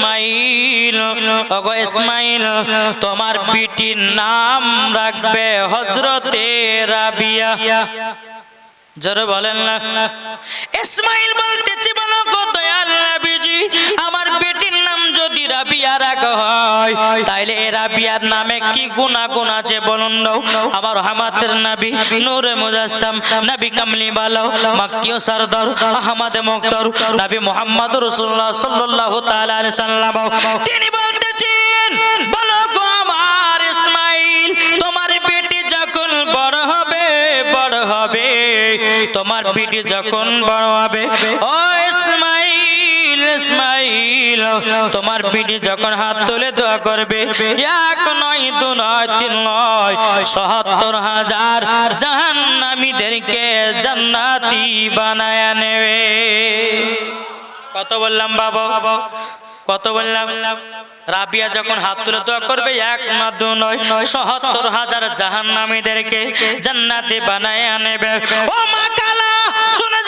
ইসমাইল ওগো ইসমাইল তোমার পিটির নাম রাখবে হজরতে রাবিয়া। জোরে বলেন না। ইসমাইল রাখা হয় তাইলে এই রাবিয়ার নামে কি গুণা গুণ আছে বলুন আমার হামাতের নবী নূরে মুজাসসাম নবী কামলি বালো মাক্কিও সরদার আহমদ মুক্তর নবী মুহাম্মদ রাসূলুল্লাহ সাল্লাল্লাহু তাআলা আলাইহি সাল্লাম। তিনি বলতেছেন বলো গো আমার ইসমাইল তোমার বেটি যখন বড় হবে বড় হবে। তোমার পিঠে যখন বড় হবে ও ইসমাইল, তোমার পিঠে যখন হাত তুলে দোয়া করবে, এক নয়, দু নয়, তিন নয়, সত্তর হাজার জাহান্নামীদেরকে জান্নাতি বানায় নেবে। কত বললাম বাবা? কত বললাম? রাবিয়া যখন হাত তুলে দোয়া করবে, এক না দু নয়, সত্তর হাজার জাহান্নামীদেরকে জান্নাতে বানায় আনেবে ও মা কালা মা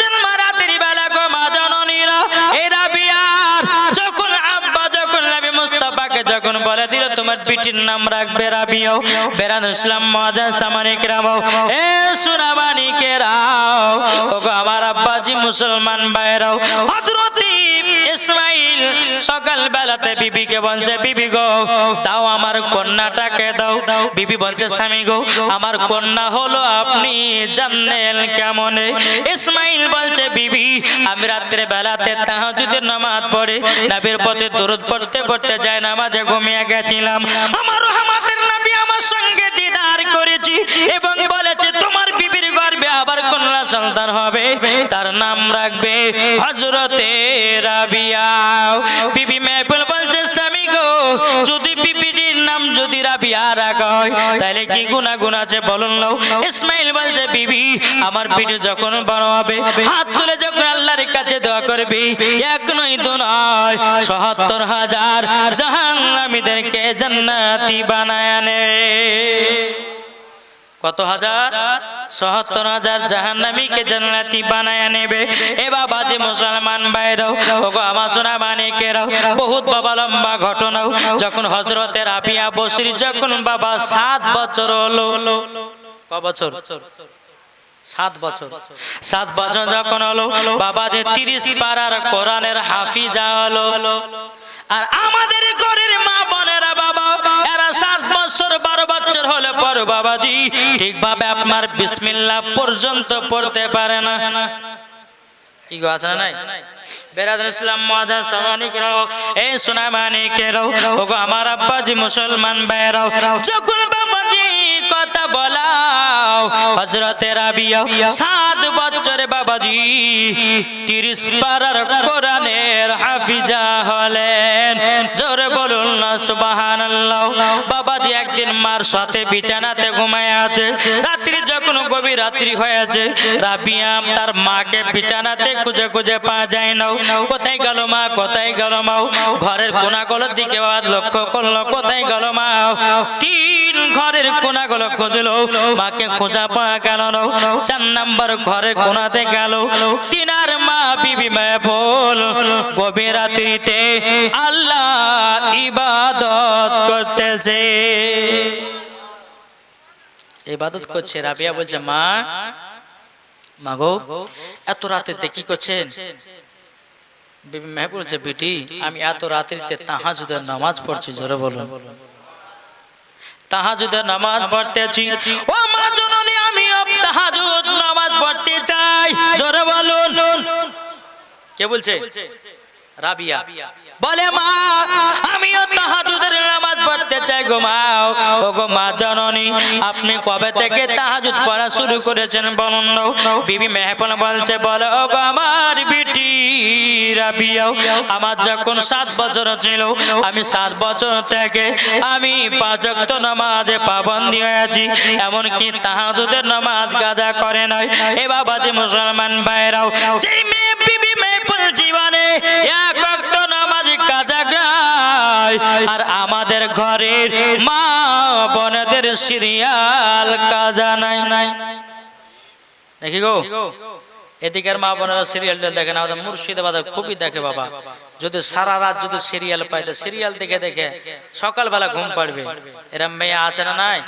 জননীরা এই রাবিয়ার যখন আব্বা, যখন নবী মুস্তাফাকে যখন বলে দিল, তোমার পিটির নাম রাখবে রাবিয়াও বেরান ইসলাম মজা সামানিক রাও এ সুনাবানি কে রাও ওগো আমার আব্বাজি মুসলমান ভাইরাও হযরতি ইসমাইল সকাল বেলাতে বলছে, বিবি গো, দাও আমার কন্যাটাকে দাও। বিবি বলছে, স্বামী গো, আমার কন্যা হলো আপনি জানলেন কেমন? ইসমাইল আমি রাত্রে বেলাতে তাহাজুদের নামাজ পড়ে। নবীর পথে দরুদ পড়তে পড়তে যায়, নামাজে ঘুমিয়ে গেছিলাম। আমারও আমাদের নবী আমার সঙ্গে দিদার করেছি এবং বলেছে, তোমার বিবির গর্বে আবার কন্যা সন্তান হবে। তার নাম রাখবে হজরতে রাবিয়া। বিবি মেহবুল বলছে, স্বামী গো, যদি বিবির নাম যদি রাবিয়া রাখা হয় তাহলে কি গুনা গুণ আছে বলুন নাও? ইসমাইল বলছে বিবি আমার পিঠে যখন বড় হবে হাত তুলে যখন আল্লাহর কাছে দোয়া করবি এক নয় দু নয় সহাত্তর হাজার জাহান্নামীদেরকে জান্নাতি বানায় নেবে কত হাজার? সত্তর হাজার। জাহান্নামীকে জান্নাতি বানায় নেবে। এ বাবা যে মুসলমান বাইরাও ওগো আমার সোনা মানিকেরাও বহুত বাবা লম্বা ঘটনাও। যখন হজরতের আপিয়া বসরি যখন বাবা সাত বছর হলো, ক বছর? সাত বছর। সাত বছর যখন হলো বাবা যে তিরিশ পাড়ার কোরআনের হাফিজা হলো। আর আমাদের ঘরের মা বোনেরা বাবা, এরা সাত বছর, বারো বছর হলে পর বাবাজি, ঠিকভাবে আপনার বিসমিল্লাহ পর্যন্ত পড়তে পারে না। বাবাজি হাফিজা হলেন। জোরে বলুন না, সুবহানাল্লাহ। বাবাজি একদিন মার সাথে বিছানাতে ঘুমায় আছে। রাত্রি যখন গভীর রাত্রি হয়েছে, রাবিয়া তার মাকে বিছানাতে খুঁজে খুঁজে পা যায় না কোথায় গেল মা? কোথায় গেল মাও? ঘরের কোনাগুলোর দিকে লক্ষ্য করল, কোথায় গেল মা তিন ঘরের কোনাগুলো খুঁজলো, মাকে খোঁজা পাওয়া গেল না। চার নাম্বার ঘরের কোনাতে গেল। তিনার মা বিবি মেহফুল গভীর রাত্রিতে আল্লাহ ইবাদত করতেছে। ইবাদত করছে, রাবিয়া বলছে, মা মাগো, এত রাতে কি করছেন? বিবি মেহ বলছে, বিটি, আমি এত রাত্রিতে তাহাজুদের নামাজ পড়ছি, জোরে বলুন। তাহাজুদের নামাজ পড়তেছি। ও মা জননী, আমি তাহাজুদ নামাজ পড়তে চাই, জোরে বলুন। কে বলছে? রাবিয়া। বলে, মা, আমিও তাহাজুদের নামাজ পড়তে চাই গো মা। ও গো মা, জননী, আপনি কবে থেকে তাহাজুদ পড়া শুরু করেছেন বলুন বিবি মেহপন বলছে, বলে ও গো আমার বিটি রাবিয়া আমার যখন সাত বছর ছিল, আমি সাত বছর থেকে আমি পাঁচ ওয়াক্ত নামাজে পাবন্দি হয়েছি। এমনকি তাহাজুদের নামাজ গাজা করে নাই। এ বাবা যে মুসলমান ভাইরাও, যেই মেয়ে বিবি মেহপুল জীবনে এক নামাজ কাজা গায় আর আমাদের ঘরের মা বোনদের সিরিয়াল কাজা নাই। নাই দেখি গো, এদিকের মা বোনেরা সিরিয়ালটা দেখে না, আমাদের মুর্শিদাবাদে খুবই দেখে বাবা। যদি সারা রাত যদি সিরিয়াল তো সিরিয়াল দেখে দেখে সকালবেলা ঘুম পাড়বে। এরম মেয়ে আছে না নাই?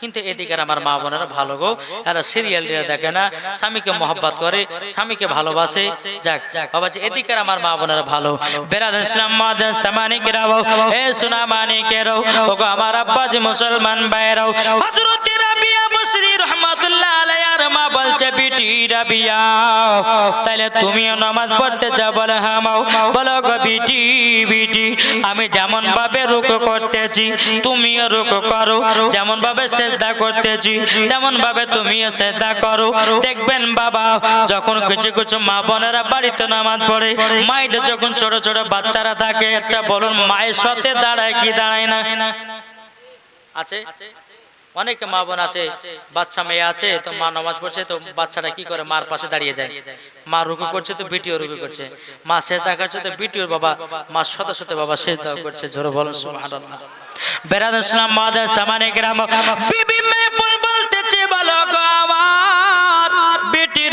কিন্তু এদিকের আমার মা বোনেরা ভালো গো। এরা সিরিয়াল দেখে না। স্বামীকে মহব্বত করে, স্বামীকে ভালোবাসে। যাক, বাবা যে এদিকের আমার মা বোনেরা ভালো। বেরাদ ইসলাম মাদান আমার আব্বা যে মুসলমান বাইরে বলছে, বিটি রাবিয়া, তাইলে তুমিও নামাজ পড়তে যাও। বলে হ্যাঁ মাও। বলো গো বিটি বিটি, আমি যেমন ভাবে রুকু করতেছি, তুমিও রুকু করো। যেমন ভাবে সেজদা করতেছি, তেমন ভাবে তুমিও সেজদা করো। দেখবেন বাবা, যখন কিছু কিছু মা বোনেরা বাড়িতে নামাজ পড়ে, মায়েদের যখন ছোট ছোট বাচ্চারা থাকে আচ্ছা বলুন, মায়ের সাথে দাঁড়ায় কি দাঁড়ায় না? আছে? অনেক মা বোন আছে, বাচ্চা মেয়ে আছে, তো মা নামাজ পড়ছে, তো বাচ্চাটা কি করে মার পাশে দাঁড়িয়ে যায়? মা রুকু করছে, তো বিটিও রুকু করছে। মা শেষ দেখাচ্ছে তো বিটিওর বাবা, মা শত শত বাবা শেষ দেওয়া করছে সুবহানাল্লাহ। বলতেছে, বলো আমার বেটি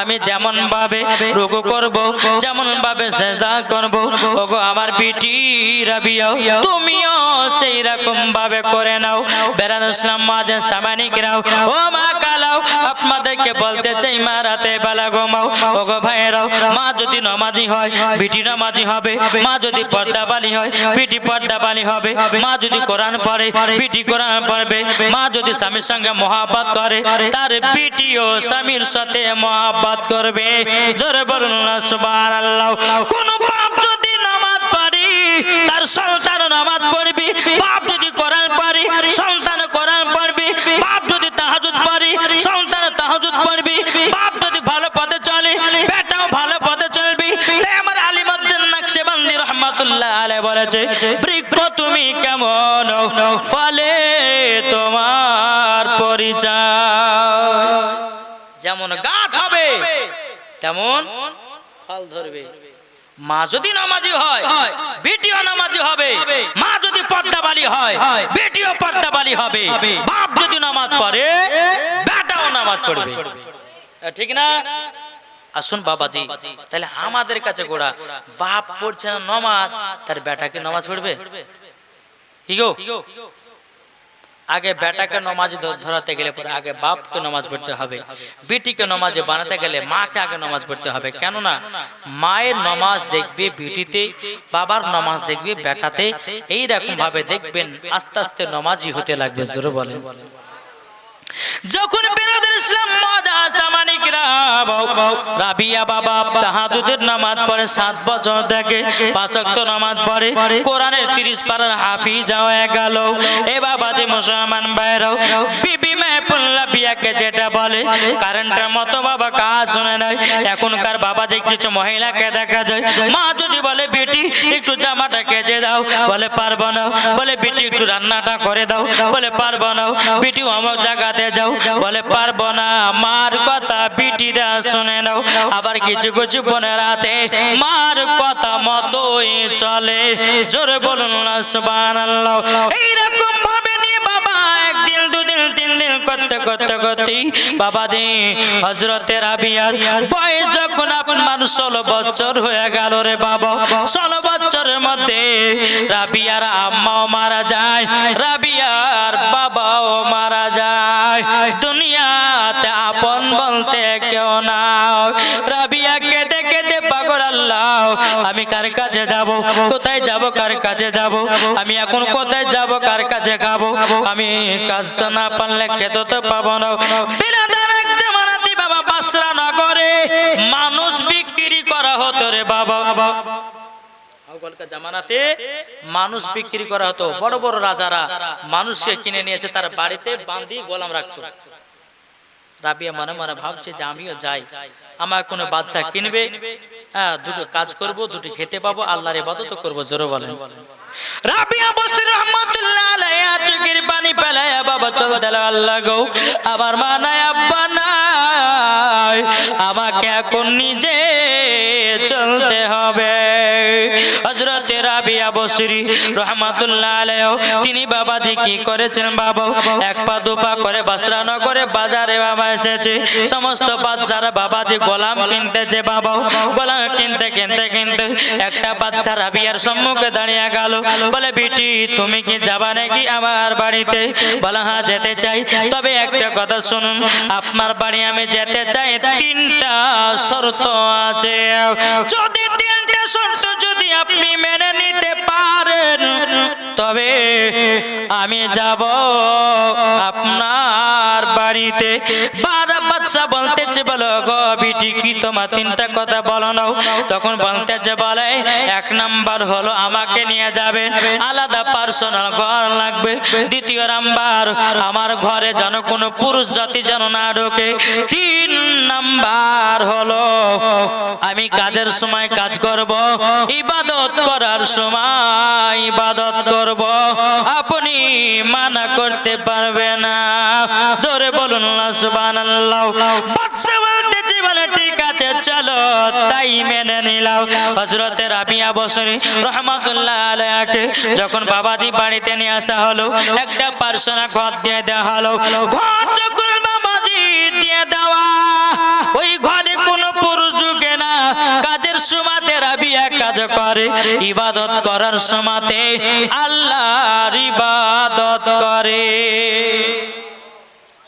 আমি যেমন ভাবে রুকু করব যেমন ভাবে সেজদা করব ওগো আমার রাবিয়া তুমিও সেই রকম ভাবে করে নাও ইসলাম মাদের সামানিক রাও ও মা কালাও আপনাদেরকে বলতে চাই মা রাতে বেলা ঘুমাও ওগো ভাইয়েরাও মা যদি নমাজি হয় বিটি নমাজি হবে মা যদি পর্দাবালি হয় বিটি পর্দাবালি হবে মা যদি কোরআন পড়ে বিটি কোরআন পড়বে মা যদি স্বামীর সঙ্গে মহাব্বত করে তার বিটিও স্বামীর সাথে মহাব্বত করবে। জোরে বলুন সুবহানাল্লাহ। কোন বাপ যদি নামাজ পড়ি তার সন্তান নামাজ পড়বি। বাপ যদি কোরআন পড়ি সন্তান কোরআন পড়বি। বাপ যদি তাহাজুদ পড়ি সন্তান তাহাজুদ পড়বি। বাপ যদি ভালো পথে চলে, বেটাও ভালো পথে চলবি। আমার আলিমুদ্দিন নকশবন্দি রহমাতুল্লাহ আলাইহি বলেছে, বৃক্ষ তুমি কেমন? ফলে তোমার পরিচয়। যেমন গাছ হবে তেমন ফল ধরবে। মা যদি নামাজি হয় বেটিও নামাজি হবে মা যদি পর্দাবালি হয় বেটিও পর্দাবালি হবে বাপ যদি নামাজ পড়ে বেটাও নামাজ পড়বে। ঠিক না? আসুন বাবাজি তাহলে আমাদের কাছে গোড়া। বাপ পড়ছে না নমাজ তার বেটাকে নামাজ পড়বে? কি গো? আগে বেটাকে নমাজ ধরাতে গেলে পরে আগে বাপকে নমাজ পড়তে হবে, বেটিকে নমাজে বানাতে গেলে মাকে আগে নমাজ পড়তে হবে। কেননা, মায়ের নমাজ দেখবে বিটিতে, বাবার নমাজ দেখবে বেটাতে। এইরকম ভাবে দেখবেন আস্তে আস্তে নমাজই হতে লাগবে, জোরে বলেন। যখন ইসলাম এখনকার বাবা যে কিছু মহিলাকে দেখা যায়। মা যদি বলে, বেটি, একটু জামাটা কেচে দাও। বলে, পারব না। বলে, বেটি, একটু রান্নাটা করে দাও। বলে, পারব না। বেটি অমুক জায়গাতে যাও। বলে, পারব না মার কথা বিটিরা শুনে নাও। আবার কিছু কিছু বোনের রাতে মার কথা মতোই চলে। জোরে বলুন না, সুবহানাল্লাহ। এইরকম ভাবে করতে করতে করতে বাবা দি হজরতে রাবিয়ার বয়স যখন আপনার ষোলো বছর হয়ে গেল রে বাবা। ষোলো বছরের মধ্যে রাবিয়ার আম্মাও মারা যায়, রাবিয়ার বাবাও মারা যায়। দুনিয়াতে আপন বলতে কেউ না রাবিয়া কেঁদে কেঁদে পাগল আল্লাহ, আমি কার কাছে যাব? কোথায় যাব? কার কাছে যাব? আমি এখন কোথায় যাব? কার কাছে খাব? আমি কাজটা না পারলে খেতে তো পাবো না। মানুষ বিক্রি করা হতো। বড় বড় রাজারা মানুষকে কিনে নিয়েছে, তার বাড়িতে বান্দি গোলাম রাখতো। রাবিয়া মনে মনে ভাবছে যে আমিও যাই। আমার কোনো বাচ্চা কিনবে? হ্যাঁ দুটো কাজ করব, দুটো খেতে পাবো, আল্লাহর ইবাদত করব, জোরে বলেন। পানি আল্লাহ গো। আমার মা নাই, আমাকে এখন নিজে চলতে হবে হযরতে রাবিয়া রাবিয়া বসরি রহমাতুল্লাহ তিনি কি করেছেন বাবা? এক পা করে বাসরানো করে বাজারে বাবা এসেছে। সমস্ত গোলাম কিনতেছে বাবা। গোলাম কিনতে কিনতে কিনতে একটা সম্মুখে দাঁড়িয়ে গেল। বলে, বিটি, তুমি কি যাবা নাকি আমার বাড়িতে? বলে হ্যাঁ যেতে চাই। তবে একটা কথা শুনুন, আপনার বাড়ি আমি যেতে চাই। তিনটা শর্ত আছে। যদি তিনটা শর্ত যদি আপনি মেনে নিতে তবে আমি যাব আপনার বাড়িতে। বারা বাচ্চা বলতেছে, বলো গো বিটি, কি তোমার তিনটা কথা বলো নাও। তখন বলতেছে, বলে, এক নাম্বার হলো আমাকে নিয়ে যাবে। আলাদা পার্সোনাল ঘর লাগবে। দ্বিতীয় নাম্বার, আমার ঘরে যেন কোনো পুরুষ জাতি যেন না ঢোকে। তিন নাম্বার হলো আমি কাজের সময় কাজ করব ইবাদত করার সময় ইবাদত করব। আপনি মানা করতে পারবে না। জোরে বলুন সুবহানাল্লাহ। বাদশা বলতেছে বলে ঠিক আছে চলো তাই মেনে নিলাম। হযরতে রাবিয়া বসরি রহমাতুল্লাহ আলাইহি যখন বাবাজি বাড়িতে নিয়ে আসা হলো একটা পার্সোনা ঘর দিয়ে দেওয়া হলো। ঘর যখন বাবাজি দিয়ে দেওয়া কাজ করে, ইবাদত করার আল্লাহর ইবাদত করে।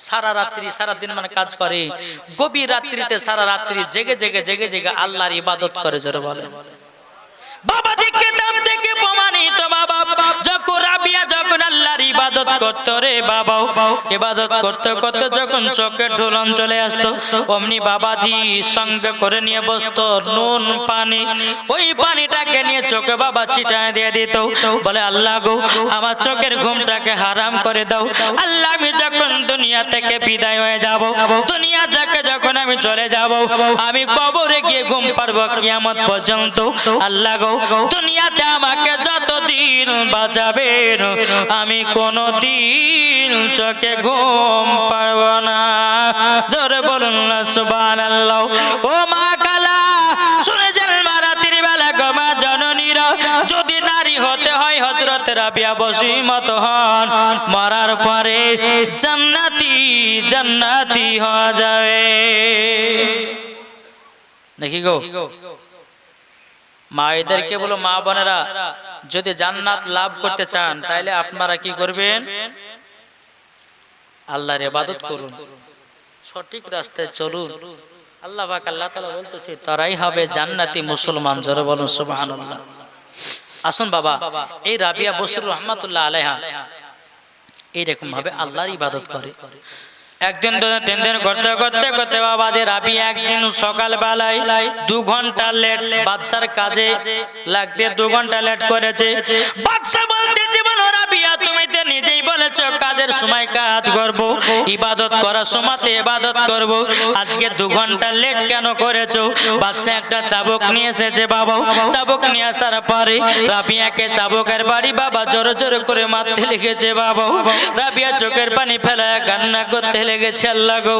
সারা রাত্রি মানে কাজ করে। গভীর রাত্রিতে সারা রাত্রি জেগে জেগে জেগে জেগে আল্লাহর ইবাদত করে, জোরে বলে বাবা দিকে দাম থেকে প্রমাণিত বাবা চোখের ঘুমটাকে হারাম করে দাও। আল্লাহ, আমি যখন দুনিয়া থেকে বিদায় হয়ে যাব, দুনিয়া থেকে যখন আমি চলে যাব, আমি কবরে গিয়ে ঘুম পারব কিয়ামত পর্যন্ত। আল্লাহ গো, দুনিয়াতে আমাকে যতদিন বাঁচাবেন আমি কোনো দিন চোখে ঘুম পারব না। জোরে বলুন না, সুবহানাল্লাহ। ও মা কালা শুনেছেন মা রাত্রি বেলা গো মা জননীরা। যদি নারী হতে হয় হজরত রাবিয়া বসিমত হন। মরার পরে জান্নাতি জান্নাতি হওয়া যাবে। দেখি গো। মায়েদেরকে বলো, মা বোনেরা, যদি জান্নাত লাভ করতে চান তাহলে আপনারা কি করবেন? আল্লাহর ইবাদত করুন। সঠিক রাস্তায় চলুন। আল্লাহ পাক আল্লাহ তাআলা বলতেছে, তারাই হবে জান্নাতি মুসলমান। জোরে বলুন, সুবহানাল্লাহ। আসুন বাবা, এই রাবিয়া বসির রহমাতুল্লাহ আলাইহা এইরকম ভাবে আল্লাহর ইবাদত করে। একদিন তিন দিন করতে করতে করতে বাবা যে রাবি একদিন সকাল বেলায় দু ঘণ্টা লেট বাদশার কাজে লাগতে দু ঘণ্টা লেট করেছে। বাদশা রাবিয়া তুমি তো নিজেই বলেছ কাজের সময় কাজ করব, ইবাদত করার ইবাদত করব। আজকে দু ঘণ্টা লেট কেন করেছ? বাদশা একটা চাবুক নিয়ে এসেছে বাবা। চাবুক নিয়ে আসার পরে রাবিয়াকে চাবুকের বাড়ি বাবা জোরে জোরে করে মারতে লেগেছে বাবা। রাবিয়া চোখের পানি ফেলায় কান্না করতে লেগেছে আল্লাহ গো।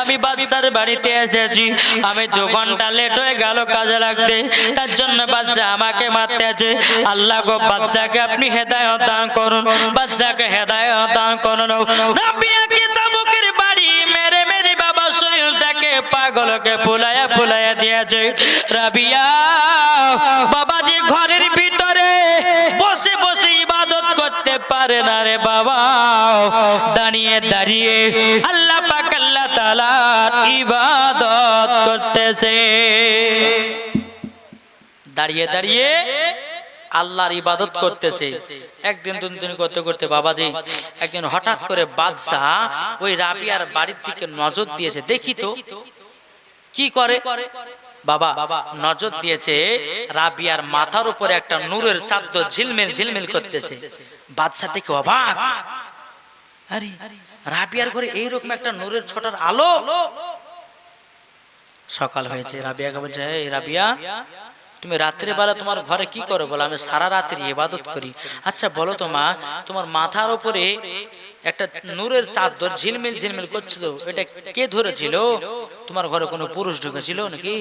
আমি বাচ্চার বাড়িতে এসেছি। আমি দু ঘণ্টা লেট হয়ে গেল কাজে লাগতে। তার জন্য বাচ্চা আমাকে মারতে আছে আল্লাহ গো বাচ্চাকে আপনি হেদায়ত দান করুন। বাচ্চাকে হেদায়ত দান করুন। বাবা পাগলকে ফুলায়া ফুলায়া দিয়েছে। রাবিয়া, বাবাজি ঘরের ভিতরে বসে বসে ইবাদত করতে পারে না রে বাবা। দাঁড়িয়ে দাঁড়িয়ে আল্লাহ পাক আল্লাহ তাআলার ইবাদত করতেছে। দাঁড়িয়ে দাঁড়িয়ে আল্লাহর ইবাদত করতেছে। একদিন দুদিন দিন করতে করতে বাবাজি, একদিন হঠাৎ করে বাদশাহ ওই রাবিয়ার বাড়ির দিকে নজর দিয়েছে। দেখি তো, কি করে? বাবা, নজর দিয়েছে রাবিয়ার মাথার উপরে একটা নূরের চাদর ঝিলমিল ঝিলমিল করতেছে। বাদশাহ দেখে অবাক। রাবিয়ার ঘরে এইরকম একটা নূরের ছোটার আলো? সকাল হয়েছে রাবিয়াকে বলছে, "এই রাবিয়া, তুমি রাত্রে বেলা তোমার ঘরে কি করো? বলো, আমি সারা রাত্রি ইবাদত করি। আচ্ছা বলো তো মা, তোমার মাথার উপরে একটা নূরের চাদর ঝিলমিল ঝিলমিল করছিল, এটা কে ধরেছিল? তোমার ঘরে কোনো পুরুষ ঢুকেছিল নাকি?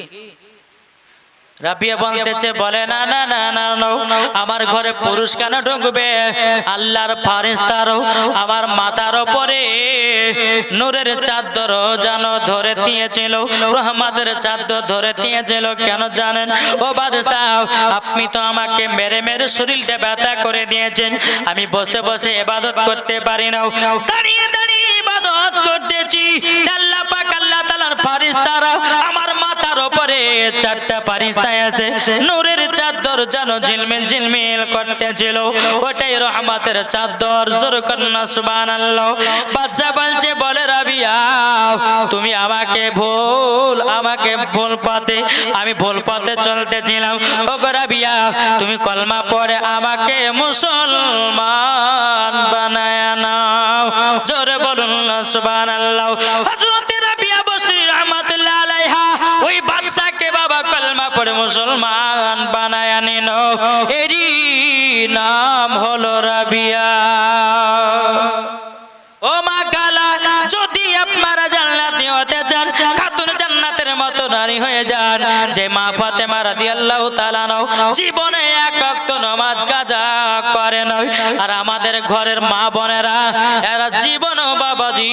রাবিয়া বলতেছে বলে না না না না না, আমার ঘরে পুরুষ কেন ঢুকবে? আল্লাহর ফারিস্তারও আমার মাথার ওপরে নূরের চাদর যেন ধরে দিয়েছিল রহমাদের চাদর ধরে দিয়েছিল কেন জানেন? ও বাদশাহ আপনি তো আমাকে মেরে মেরে শরীরটা ব্যথা করে দিয়েছেন আমি বসে বসে এবাদত করতে পারি না দাঁড়িয়ে দাঁড়িয়ে ইবাদত করতেছি। আল্লাহ পাক আল্লাহ তাআলার ফারিস্তারা আমার মাথার উপরে চারটা ফারিস্তায় আছে। নূরের চাদর যেন ঝিলমিল ঝিলমিল করতেছিল। ওটাই রহমতের চাদর, জোর কন্যা সুবহানাল্লাহ। বাচ্চা বলছে, বলে রাবিয়া, তুমি আমাকে ভুল আমাকে ভুল পথে, আমি ভুল পথে চলতেছিলাম। ও গো রাবিয়া, তুমি কলমা পড়ে আমাকে মুসলমান বানায় নাও। জোরে বলুন সুবহানাল্লাহ। হযরত বাদশাকে বাবা কলমা পড়ে মুসলমান বানায় নিল এরই নাম হলো রাবিয়া। ও মা কালা, যদি আপনারা জান্নাতি হতে চান, খাতুন জান্নাতের মতো নারী হয়ে যান। যে মা ফাতেমা রাদিয়াল্লাহু তাআলা নাও জীবনে এক ওয়াক্ত নামাজ কাজা করে নয় আর আমাদের ঘরের মা বোনেরা, এরা জীবন বাবাজি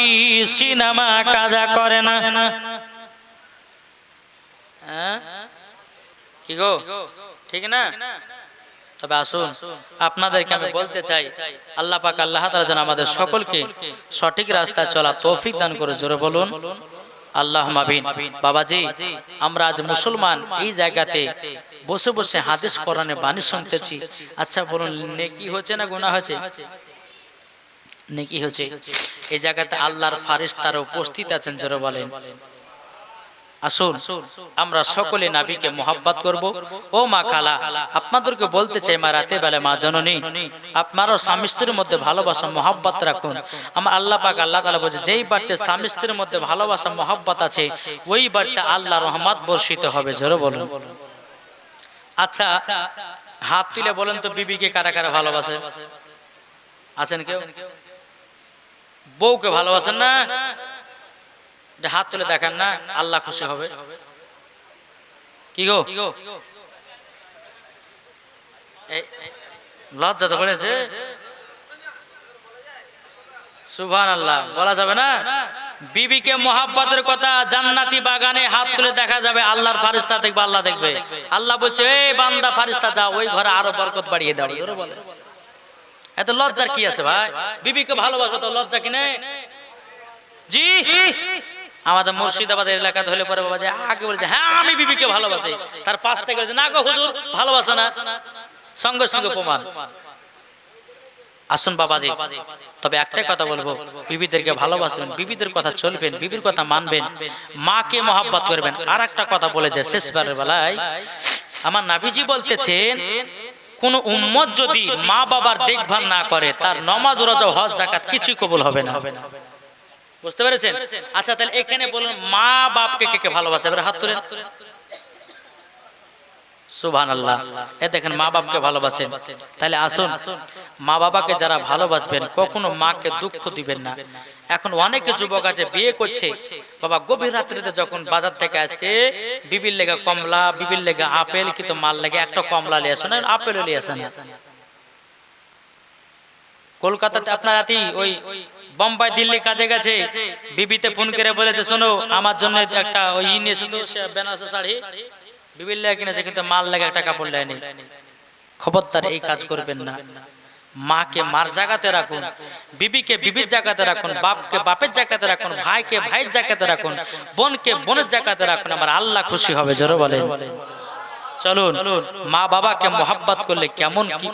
সিনেমা কাজা করে না। কি গো? ঠিক না? তবে আসুন, আপনাদেরকে আমি বলতে চাই, আল্লাহ পাক আল্লাহ তাআলা যেন আমাদের সকলকে সঠিক রাস্তায় চলা তৌফিক দান করে, জোরে বলুন আল্লাহ বাবাজি, আমরা আজ মুসলমান এই জায়গাতে বসে বসে হাদিস বাণী শুনতেছি। আচ্ছা বলুন, নেকি হচ্ছে না গুনাহ হচ্ছে নেকি হচ্ছে এই জায়গাতে আল্লাহর ফারিস্তারা উপস্থিত আছেন, জোরে বলেন। আসুন, আমরা সকলে নাবিকে মোহাব্বত করব। ও মা খালা আপনাদেরকে বলতে চাই মা রাতে বেলা মা জননী, আপনারও স্বামী স্ত্রীর মধ্যে ভালোবাসা, মোহাব্বত রাখুন। আমার আল্লাহ পাক আল্লাহ তালা বলছে, যেই বাড়িতে স্বামী স্ত্রীর মধ্যে ভালোবাসা, মোহাব্বত আছে, ওই বাড়িতে আল্লাহ রহমত বর্ষিত হবে। জোরে বলুন। আচ্ছা হাত তুলে বলেন তো, বিবিকে কারা কারা ভালোবাসে? আছেন কেউ? বউকে ভালোবাসেন না? এটা হাত তুলে দেখান না, আল্লাহ খুশি হবে। কি গো? লজ্জা তো করেছে। সুভান আল্লাহ বলা যাবে না? বিবিকে মোহাব্বতের কথা জান্নাতি বাগানে হাত তুলে দেখা যাবে, আল্লাহর ফারিস্তা দেখবে, আল্লাহ দেখবে। আল্লাহ বলছে এই বান্দা, ফারিস্তা যা ওই ঘরে আরও বরকত বাড়িয়ে দাও। এত লজ্জার কি আছে ভাই? বিবিকে ভালোবাসো তো লজ্জা কিনে? জি? আমাদের মুর্শিদাবাদের এলাকাতে হলে পরে বাবা যে আগে বলেছে হ্যাঁ আমি বিবিকে ভালোবাসি। তার পাশ থেকে বলেছে, না গো হুজুর ভালোবাসো না। সঙ্গে সঙ্গে প্রমাণ। আসুন বাবাজি তবে একটাই কথা বলব বিবিদেরকে ভালোবাসবেন বিবিদের কথা চলবেন বিবির কথা মানবেন। মাকে মহাব্বত করবেন। আর একটা কথা বলেছে শেষবারের বেলায়। আমার নাবিজি বলতেছেন কোন উম্মত যদি মা বাবার দেখভাল না করে তার নমাজ রোজা হজ জাকাত কিছুই কবুল হবে না। বুঝতে পেরেছেন? আচ্ছা তাহলে এখানে বলুন, মা বাপকে কে কে ভালোবাসে? এবার হাত তুলেন। সুবহান আল্লাহ এ দেখেন, মা বাপকে ভালোবাসেন। তাহলে আসুন, মা বাবাকে যারা ভালোবাসবেন, কখনো মাকে দুঃখ দিবেন না। এখন অনেকে যুবক আছে, বিয়ে করছে। বাবা, গভীর রাত্রিতে যখন বাজার থেকে আসছে, বিবির লেগে কমলা, বিবির লেগে আপেল, কিন্তু মাল লেগে একটা কমলা লিয়ে আসে না, আপেলও লিয়ে আসে না। কলকাতাতে আপনার ওই বোম্বাই দিল্লি কাজে গেছে। বিবিতে ফোন করে বলেছে, শোনো, আমার জন্য একটা ওই নিয়ে শুধু শাড়ি। বিবির লেগে কিনেছে, কিন্তু মাল লেগে একটা কাপড় নেয়নি খবরদার, এই কাজ করবেন না। মাকে মার জায়গাতে রাখুন, বিবিকে বিবির জায়গাতে রাখুন, বাপকে বাপের জায়গাতে রাখুন, ভাইকে ভাইয়ের জায়গাতে রাখুন, বোনকে বোনের জায়গাতে রাখুন। আমার আল্লাহ খুশি হবে, জোরে বলেন। চলুন, মা বাবাকে মোহাব্বত করলে কেমন কি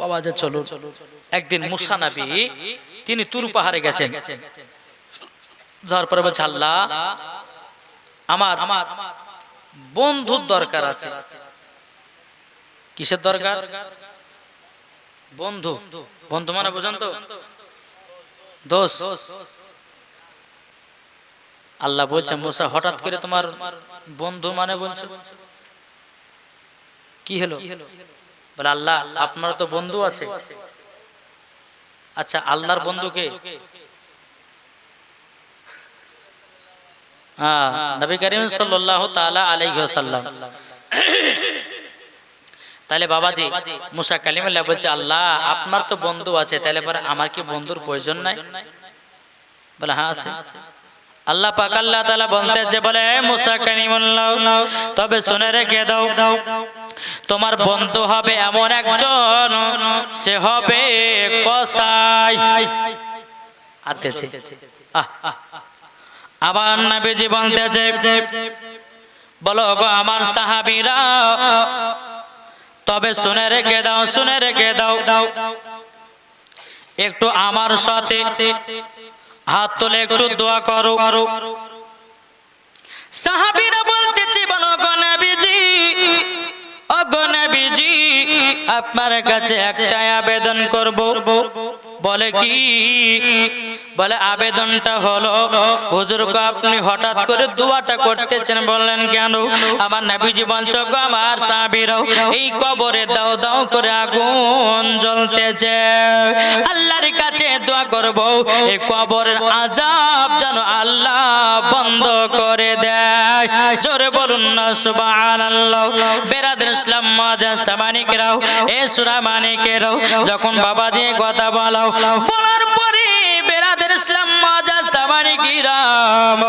বাবা যে চলুন একদিন মুসা তিনি তুর পাহাড়ে গেছেন। যাওয়ার পরে বলছে, আল্লাহ, আমার আমার বন্ধুর দরকার আছে। কিসের দরকার? বন্ধু। বন্ধু মানে বুঝেন তো? দোষ। আল্লাহ বলছে, মুসা, হঠাৎ করে তোমার বন্ধু মানে বলছে? কি হলো? বলে, আল্লাহ আপনার তো বন্ধু আছে। আচ্ছা আল্লাহর বন্ধুকে? হ্যাঁ নবী করিম তাহলে বাবাজি মুসা কালিমুল্লাহ বলছে আল্লাহ আপনার তো বন্ধু আছে তাহলে পরে আমার কি বন্ধুর প্রয়োজন নাই? বলে হ্যাঁ আছে। আল্লাহ পাক আল্লাহ তাআলা বলতেছে বলে "এ মুসা কালিমুল্লাহ তবে শুনে রেখে দাও। দাও। তোমার বন্ধু হবে এমন একজন, সে হবে কসাই। আবার নবীজি বলতেছে, বলো গো আমার সাহাবীরা, তবে শুনে রেখে দাও, শুনে রেখে দাও দাও। একটু আমার সাথে হাত তুলে একটু দোয়া করো। সাহাবীরা আপনার কাছে একটাই আবেদন করব। বলে কি? বলে আবেদনটা হলো হুজুর গো আপনি হঠাৎ করে দোয়াটা করতেছেন। বললেন কেন? আমার নবীজি বলছো গো আমার সাহাবীরাও এই কবরে দাও দাও করে আগুন জ্বলতেছে। আল্লাহর কাছে দোয়া করব এই কবরের আযাব যেন আল্লাহ বন্ধ করে দেয়। জোরে বলুন না সুবহানাল্লাহ। বেরাদের ইসলাম মাদা সামানিকরাও এ সুরা মানিকেরাও যখন বাবাজি কথা বলাও বলার পরে বেরাদের ইসলাম সামানিকিরাম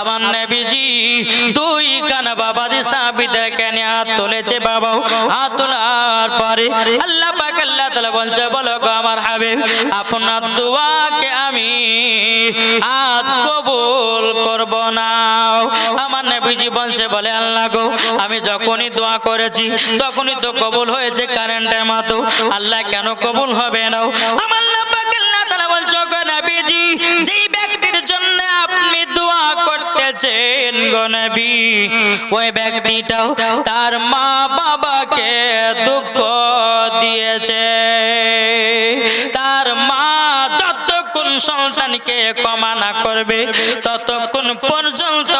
আমার নবীজি কান সাহাবীদের কেনে হাত তুলেছে বাবা হাত তোলার পরে আল্লাহ পাক আল্লাহ বলছে, বলো গো আমার আপনার দোয়াকে আমি আজ কবুল করব না। আমার নবীজি বলছে, বলে আল্লাহ গো, আমি যখনই দোয়া করেছি, তখনই তো কবুল হয়েছে কারেন্টের মতো। আল্লাহ কেন কবুল হবে না? আমার তার মা বাবাকে দুঃখ দিয়েছে। তার মা যতক্ষণ সন্তানকে ক্ষমা না করবে, ততক্ষণ পর্যন্ত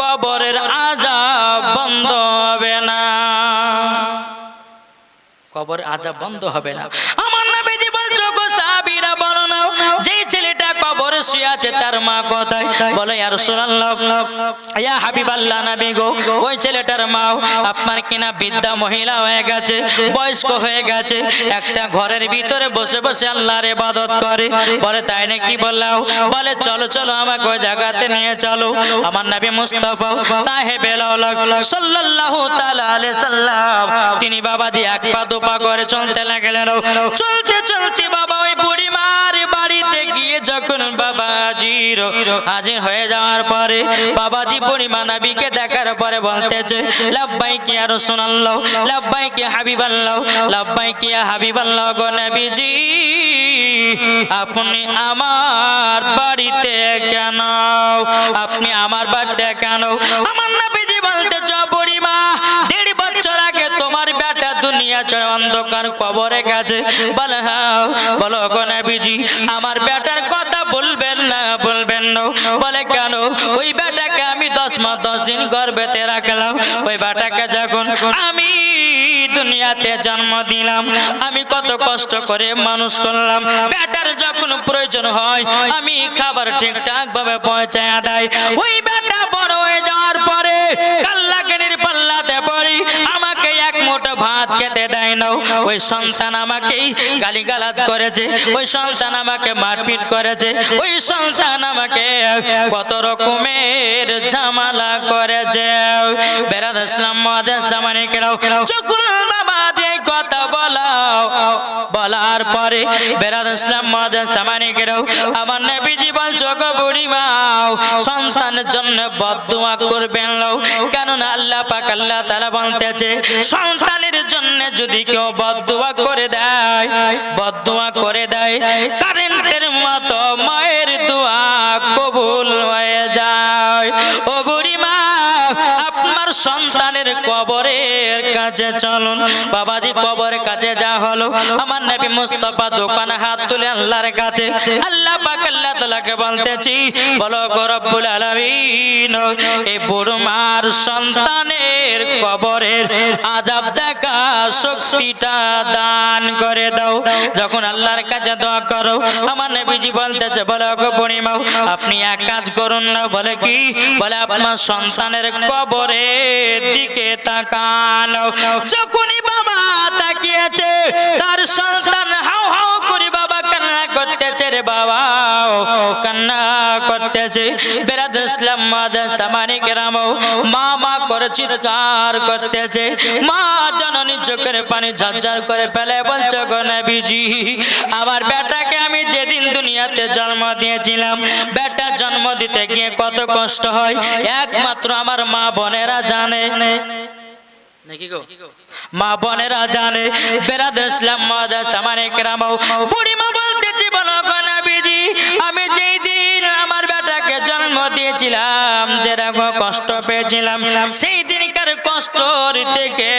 কবরের আজাব বন্ধ হবে না। কবর আজাব বন্ধ হবে না। শুয়ে আছে তার মা বলে নবী গো, ওই ছেলেটার মা, আপনার কিনা মহিলা হয়ে গেছে, বয়স্ক হয়ে গেছে, একটা ঘরের ভিতরে বসে বসে আল্লাহর ইবাদত করে। বলে, তাই বলে, চলো চলো, আমাকে ওই জায়গাতে নিয়ে চলো। আমার মুস্তাফা সাহেব সাল্লাল্লাহু তাআলা আলাইহি সাল্লাম, তিনি বাবা এক পা করে চলতে লাগলেন। চলতে চলতে বাবা ওই বুড়িমার বাড়িতে গিয়ে যখন বাবাজির হাজির হয়ে যাওয়ার পরে বাবাজি বুড়িমা নবীকে দেখার পরে বলতেছে লাব্বাই কি আর রাসূলুল্লাহ লাব্বাই কি হাবিবাল্লাহ লাব্বাই কি হাবিবাল্লাহ গো নবীজি, আপনি আমার বাড়িতে কেন? আপনি আমার বাড়িতে কেন? আমার নবীজি বলতেছ বুড়িমা দেড় বছর আগে তোমার বেটা দুনিয়া ছেড়ে অন্ধকার কবরে গেছে। বলে হ্যাঁ বলো নবীজি, আমার বেটার কথা বলবেন না বলবেন না। বলে, কেন? ওই বেটাকে আমি দশ মাস, দশ দিন গর্ভেতে রাখলাম। ওই বেটাকে যখন আমি দুনিয়াতে জন্ম দিলাম, আমি কত কষ্ট করে মানুষ করলাম। বেটার যখন প্রয়োজন হয়, আমি খাবার ঠিকঠাক ভাবে পৌঁছায় দেয়। ওই বেটা বড় হয়ে যাওয়ার পরে কাল্লাকেনির পাল্লাতে পড়ি। আমাকে মুঠো ভাত খেতে দেয় না। ওই সন্তান আমাকেই গালিগালাজ করেছে। ওই সন্তান আমাকে মারপিট করেছে। ওই সন্তান আমাকে কত রকমের ঝামেলা করেছে। বেরাদ ইসলাম মহাদেশ জামানিকেরাও চকুল বাবা কথা বলাও। বলার পরে বেরাদ ইসলাম মহাদেশ জামানিকেরাও আমার নবীজি বলছো, গো বুড়িমাও, সন্তানের জন্য বদদোয়া করবেন লও কেননা আল্লাহ পাক আল্লাহ তাআলা বলতেছে, সন্তানের জন্য যদি কেউ বদদোয়া করে দেয়, বদদোয়া করে দেয়, কারেন্টের মতো মায়ের দোয়া কবুল হয়ে যায়। ও বুড়িমা আপনার সন্তানের কবরের কাছে চলুন। বাবাজি কবরের কাছে যা হলো। আমার নবী মুস্তাফা দোকান হাত তুলে আল্লাহর কাছে। আল্লাহ পাক আল্লাহ তাআলাকে বলতেছি, বলো গো রব্বুল আলামিন এই বুড়ো মার সন্তানের কবরের আজাব দেখা শক্তিটা দান করে দাও। যখন আল্লাহর কাছে দোয়া করো, আমার নবীজি বলতেছে, বলে পরিমাও আপনি এক কাজ করুন না, বলে কি? বলে, আপনার সন্তানের দিকে তাকানো। যখনই বাবা তাকিয়েছে তার সন্তান হাও হাও করে কান্না করতেছে রে বাবা কান্না করতেছে। বেরাদ করে চিৎকার করতেছে। মা জননী চোখের পানি আমার বেটাকে আমি যেদিন দুনিয়াতে জন্ম দিয়েছিলাম, বেটা জন্ম দিতে গিয়ে কত কষ্ট হয়, একমাত্র আমার মা বোনেরা জানে। নাকি গো? মা বোনেরা জানে, বেরাদ ইসলাম মাদা সামানি গ্রাম বুড়িমা বলতেছি, বলো গো আমি যেই দিন আমার বেটাকে জন্ম দিয়েছিলাম, যেরকম কষ্ট পেয়েছিলাম, সেই দিনকার কষ্ট থেকে,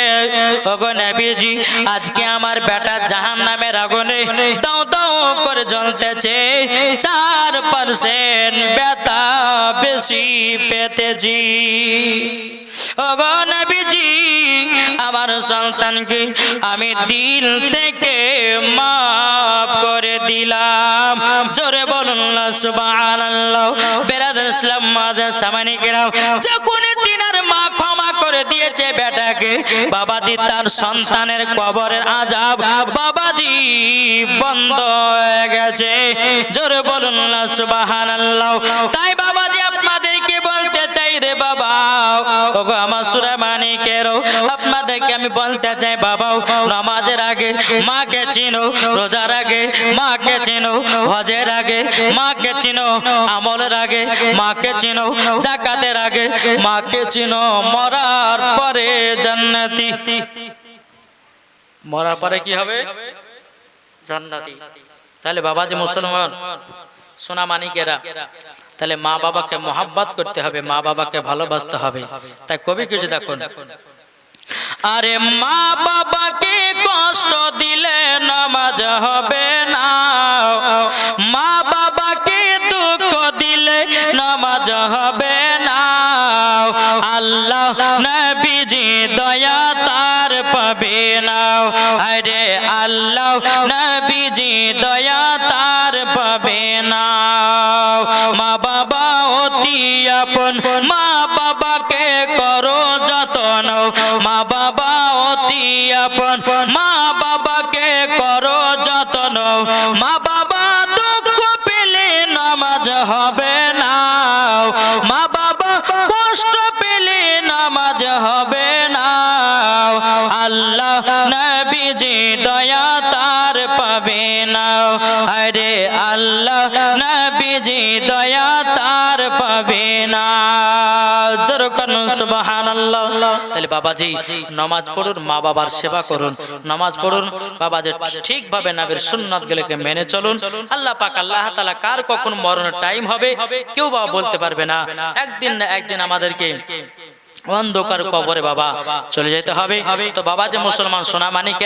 ওগো নবীজি, আজকে আমার বেটা জাহান নামের আগুনে দাও দাও করে জ্বলতেছে, চার পার্সেন্ট বেতা বেশি পেতেছি। ওগো আমার সন্তানকে আমি দিল থেকে মাফ করে দিলাম। জোরে বলুন সুবহানাল্লাহ। বেরাদার ইসলাম মাদার সামানি কেরাও যখন দিনার মা ক্ষমা করে দিয়েছে বেটাকে, বাবাজি তার সন্তানের কবরের আজাব বাবাজি বন্ধ হয়ে গেছে। জোরে বলুন সুবহানাল্লাহ। তাই চাই রে ওগো আমার সুরা মানিকেরও আপনাদেরকে আমি বলতে চাই বাবা নামাজের আগে মাকে চিনো, রোজার আগে মাকে চিনো, হজের আগে মাকে চিনো, আমলের আগে মাকে চিনো, জাকাতের আগে মাকে চিনো, মরার পরে জান্নাতি। মরার পরে কি হবে? জান্নাতি। তাহলে বাবা যে মুসলমান সোনা মানিকেরা তাহলে মা বাবাকে মোহাব্বত করতে হবে, মা বাবাকে ভালোবাসতে হবে। তাই কবি কিছু দেখুন, আরে মা বাবাকে কষ্ট দিলে নামাজ হবে না। মা বাবাকে দুঃখ দিলে নামাজ হবে আল্লাহ নবীজি দয়া তার পাবে না। আরে আল্লাহ নবীজি দয়া তার পাবে না। মা বাবা অতি আপন, মা বাবাকে করো যতন। মা বাবা অতি আপন, মা বাবাকে করো যতন। মা বাবা দুঃখ পেলে নামাজ হবে। আল্লাহ নবীজি দয়া তার পাবে না। আরে আল্লাহ নবীজি দয়া তার পাবে না। তাহলে বাবাজি, নামাজ পড়ুন মা বাবার সেবা করুন। নামাজ পড়ুন, বাবাজি, ঠিকভাবে গুলোকে মেনে চলুন। আল্লাহ কার কখন মরণের টাইম হবে, কেউ বলতে পারবে না। একদিন না একদিন আমাদেরকে অন্ধকার কবরে বাবা চলে যেতে হবে। তো বাবা যে মুসলমান সোনা মানিকের